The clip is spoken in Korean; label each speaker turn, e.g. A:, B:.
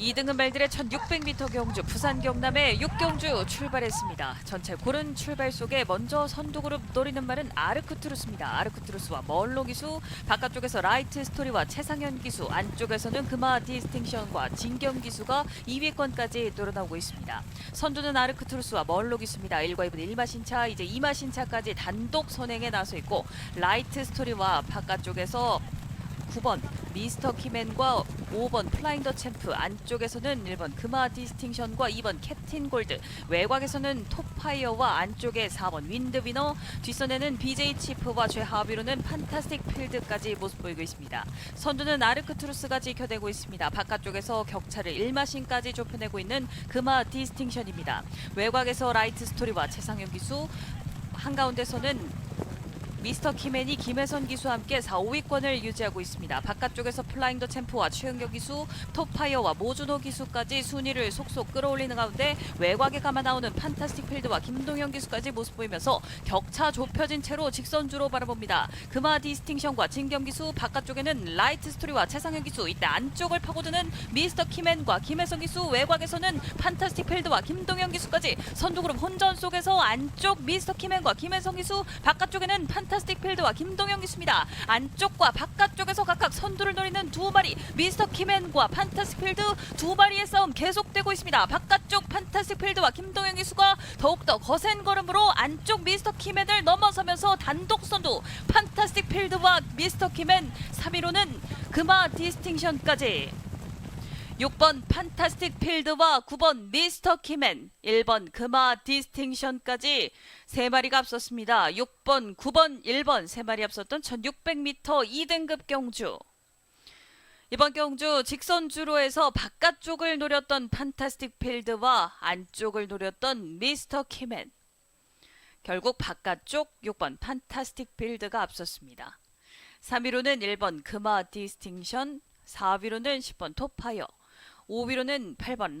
A: 2등은 말들의 1600m 경주 부산 경남의 6경주 출발했습니다. 전체 고른 출발 속에 먼저 선두 그룹 노리는 말은 아르크투루스입니다. 아르크투루스와 멀로 기수, 바깥쪽에서 라이트 스토리와 최상현 기수, 안쪽에서는 금화 디스팅션과 진경 기수가 2위권까지 늘어나고 있습니다. 선두는 아르크투루스와 멀로 기수입니다. 1과 2분 1마 신차, 이제 2마 신차까지 단독 선행에 나서 있고 라이트 스토리와 바깥쪽에서 9번 미스터 키맨과 5번 플라잉 더 챔프 안쪽에서는 1번 금화 디스팅션과 2번 캡틴 골드 외곽에서는 톱파이어와 안쪽에 4번 윈드 위너 뒷선에는 BJ 치프와 최하위로는 판타스틱 필드까지 모습 보이고 있습니다. 선두는 아르크투루스가 지켜내고 있습니다. 바깥쪽에서 격차를 1마신까지 좁혀내고 있는 금화 디스팅션입니다. 외곽에서 라이트 스토리와 최상현 기수 한가운데서는 미스터 키맨이 김혜선 기수와 함께 4, 5위권을 유지하고 있습니다. 바깥쪽에서 플라잉 더 챔프와 최은경 기수, 톱파이어와 모준호 기수까지 순위를 속속 끌어올리는 가운데 외곽에 감아 나오는 판타스틱 필드와 김동현 기수까지 모습 보이면서 격차 좁혀진 채로 직선주로 바라봅니다. 금화 디스팅션과 진경 기수, 바깥쪽에는 라이트 스토리와 최상현 기수, 이때 안쪽을 파고드는 미스터 키맨과 김혜선 기수, 외곽에서는 판타스틱 필드와 김동현 기수까지 선두그룹 혼전 속에서 안쪽 미스터 키맨과 김혜선 기수, 바깥쪽에는 판타스틱 필드와 김동현 기수입니다. 안쪽과 바깥쪽에서 각각 선두를 노리는 두 마리 미스터 키맨과 판타스틱 필드 두 마리의 싸움 계속되고 있습니다. 바깥쪽 판타스틱 필드와 김동현 기수가 더욱더 거센 걸음으로 안쪽 미스터 키맨을 넘어서면서 단독 선두 판타스틱 필드와 미스터 키맨 3위로는 금화 디스팅션까지 6번 판타스틱 필드와 9번 미스터 키맨, 1번 금화 디스팅션까지 세 마리가 앞섰습니다. 6번, 9번, 1번 세 마리 앞섰던 1600m 2등급 경주. 이번 경주 직선 주로에서 바깥쪽을 노렸던 판타스틱 필드와 안쪽을 노렸던 미스터 키맨. 결국 바깥쪽 6번 판타스틱 필드가 앞섰습니다. 3위로는 1번 금화 디스팅션, 4위로는 10번 토파이어, 5위로는 8번